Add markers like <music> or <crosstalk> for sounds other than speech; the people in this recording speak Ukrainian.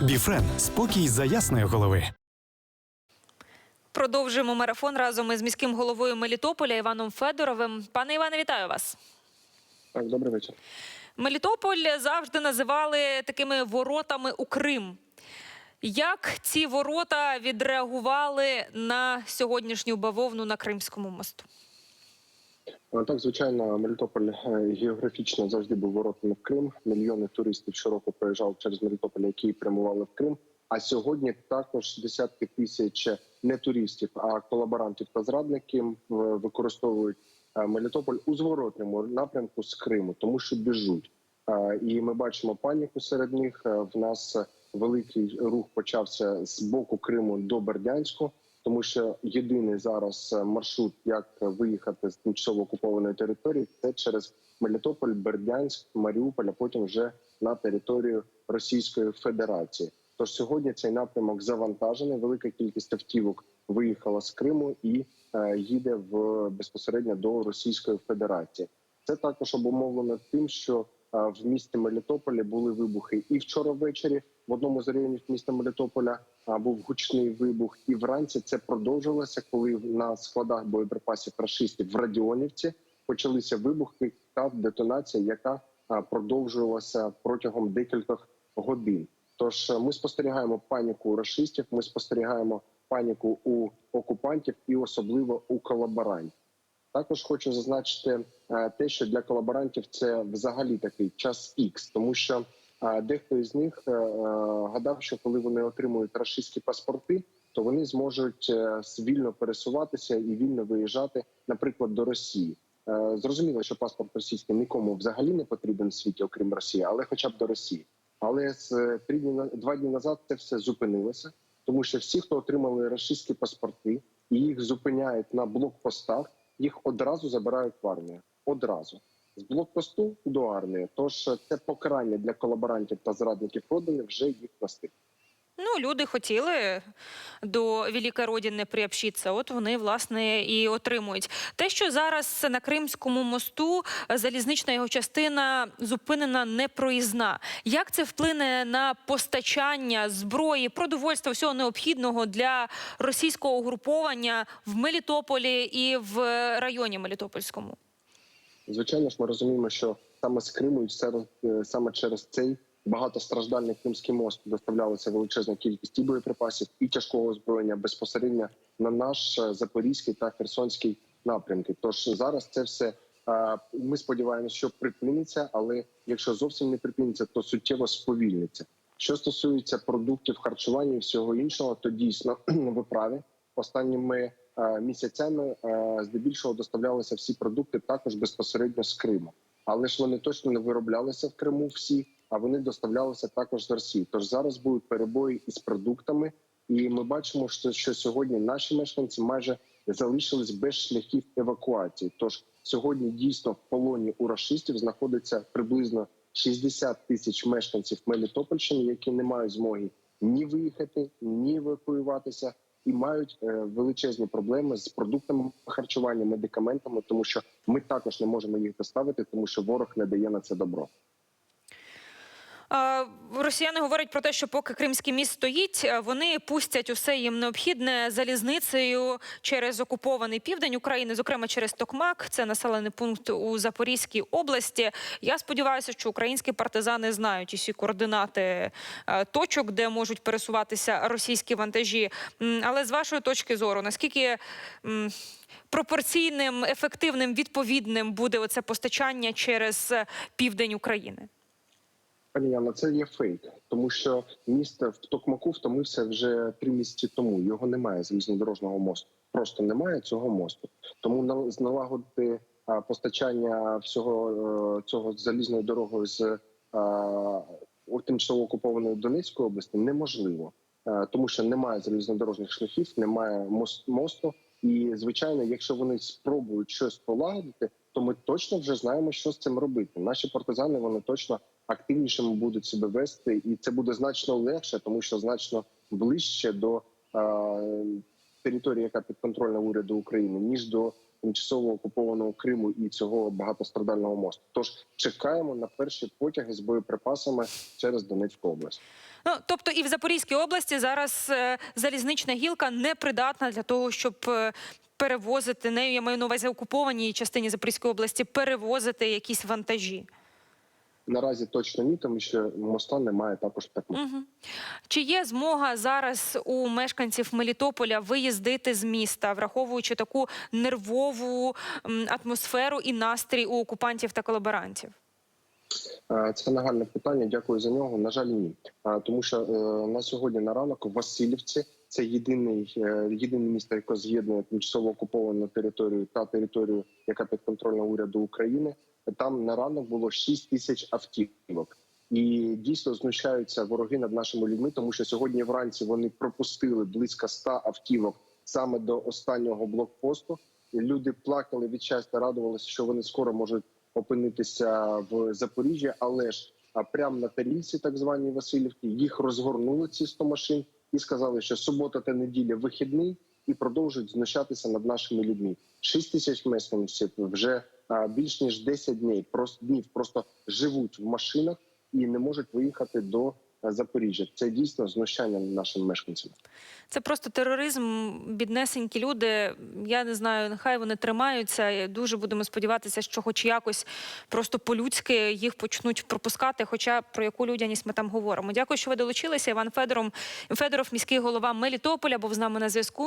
Біфрен спокій за ясної голови. Продовжуємо марафон разом із міським головою Мелітополя Іваном Федоровим. Пане Іване, вітаю вас. Так, добрий вечір. Мелітополь завжди називали такими воротами у Крим. Як ці ворота відреагували на сьогоднішню бавовну на Кримському мосту? А, Так, звичайно, Мелітополь е, географічно завжди був воротами в Крим. Мільйони туристів щороку проїжджали через Мелітополь, які прямували в Крим. А сьогодні також десятки тисяч не туристів, а колаборантів та зрадників е, використовують е, Мелітополь у зворотному напрямку з Криму, тому що біжуть. Е, І ми бачимо паніку серед них. Е, В нас великий рух почався з боку Криму до Бердянську, тому що єдиний зараз е, маршрут, як виїхати з тимчасово окупованої території, це через Мелітополь, Бердянськ, Маріуполь, а потім вже на територію Російської Федерації. Тож сьогодні цей напрямок завантажений. Велика кількість автівок виїхала з Криму і е, їде в безпосередньо до Російської Федерації. Це також обумовлено тим, що в місті Мелітополі були вибухи і вчора ввечері в одному з районів міста Мелітополя був гучний вибух. І вранці це продовжилося, коли на складах боєприпасів рашистів в Радіонівці почалися вибухи та детонація, яка продовжувалася протягом декількох годин. Тож е, ми спостерігаємо паніку рашистів, ми спостерігаємо паніку у окупантів і особливо у колаборантів. Також хочу зазначити е, те, що для колаборантів це взагалі такий час ікс, тому що е, дехто із них е, гадав, що коли вони отримують рашистські паспорти, то вони зможуть вільно пересуватися і вільно виїжджати, наприклад, до Росії. Зрозуміло, що паспорт російський нікому взагалі не потрібен в світі, окрім Росії, але хоча б до Росії. Але з три дні два дні назад це все зупинилося, тому що всі, хто отримали рашистські паспорти, і їх зупиняють на блокпостах, їх одразу забирають в армію. Одразу з блокпосту до армії. Тож це покарання для колаборантів та зрадників родини вже їх настиг. Ну, люди хотіли до Великої Родини приобщитися, от вони власне і отримують. Те, що зараз на Кримському мосту залізнична його частина зупинена непроїзна. Як це вплине на постачання зброї, продовольства, всього необхідного для російського угруповання в Мелітополі і в районі Мелітопольському? Звичайно ж, ми розуміємо, що саме з Криму і е, саме через цей багатостраждальний Кримський мост доставлялася величезна кількість і боєприпасів і тяжкого озброєння безпосередньо на наш е, запорізький та херсонський напрямки. Тож зараз це все е, ми сподіваємося, що припиниться, але якщо зовсім не припиниться, то суттєво сповільниться. Що стосується продуктів харчування і всього іншого, то дійсно <clears throat> ви праві останніми е, місяцями здебільшого доставлялися всі продукти також безпосередньо з Криму. Але ж вони точно не вироблялися в Криму всі, а вони доставлялися також з Росії. Тож зараз будуть перебої із продуктами, і ми бачимо, що, що сьогодні наші мешканці майже залишились без шляхів евакуації. Тож сьогодні дійсно в полоні у рашистів знаходиться приблизно 60 тисяч мешканців Мелітопольщини, які не мають змоги ні виїхати, ні евакуюватися, і мають е, величезні проблеми з продуктами харчування, медикаментами, тому що ми також не можемо їх доставити, тому що ворог не дає на це добро. Росіяни говорять про те, що поки Кримський міст стоїть, е, вони пустять усе їм необхідне залізницею через окупований південь України, зокрема через Токмак. Це населений пункт у Запорізькій області. Я сподіваюся, що українські партизани знають усі координати е, точок, де можуть пересуватися російські вантажі. Але з вашої точки зору, наскільки пропорційним, ефективним, відповідним буде оце постачання через е, південь України? Пані Яна, це є фейк, тому що місто в Токмаку втомився вже три місяці тому. Його немає залізнодорожного мосту. Просто немає цього мосту. Тому на- налагодити постачання всього е, цього залізною дорогою з у тимчасово окупованої Донецької області неможливо, Е, тому що немає залізнодорожних шляхів, немає мост- мосту. І звичайно, якщо вони спробують щось полагодити, то ми точно вже знаємо, що з цим робити. Наші партизани вони точно активнішими будуть себе вести, і це буде значно легше, тому що значно ближче до е, території, яка підконтрольна уряду України, ніж до тимчасово окупованого Криму і цього багатострадального мосту. Тож чекаємо на перші потяги з боєприпасами через Донецьку область. Ну тобто, і в Запорізькій області зараз е, залізнична гілка не придатна для того, щоб е, перевозити нею. Я маю на увазі окупованій частині Запорізької області, перевозити якісь вантажі. Наразі точно ні, тому що моста немає також так. Угу. Чи є змога зараз у мешканців Мелітополя виїздити з міста, враховуючи таку нервову атмосферу і настрій у окупантів та колаборантів? Е, Це нагальне питання. Дякую за нього. На жаль, ні. Е, Тому що е, на сьогодні на ранок в Васильівці це єдиний е, єдине місто, яке з'єднує тимчасово окуповану територію та територію, яка підконтрольна уряду України. Там на ранок було 6 тисяч автівок. І дійсно знущаються вороги над нашими людьми, тому що сьогодні вранці вони пропустили близько 100 автівок саме до останнього блокпосту. Люди плакали від щастя, радувалися, що вони скоро можуть опинитися в Запоріжжі, але ж прямо на тарільці, так званій Васильівки, їх розгорнули ці 100 машин і сказали, що субота та неділя вихідний і продовжують знущатися над нашими людьми. 6 тисяч мешканців вже більш ніж 10 днів просто днів просто живуть в машинах і не можуть виїхати до Запоріжжя. Це дійсно знущання нашим мешканцям. Це просто тероризм, біднесенькі люди. Я не знаю, нехай вони тримаються. Дуже будемо сподіватися, що, хоч якось, просто по-людськи їх почнуть пропускати. Хоча про яку людяність ми там говоримо. Дякую, що ви долучилися. Іван Федором Федоров, міський голова Мелітополя, був з нами на зв'язку.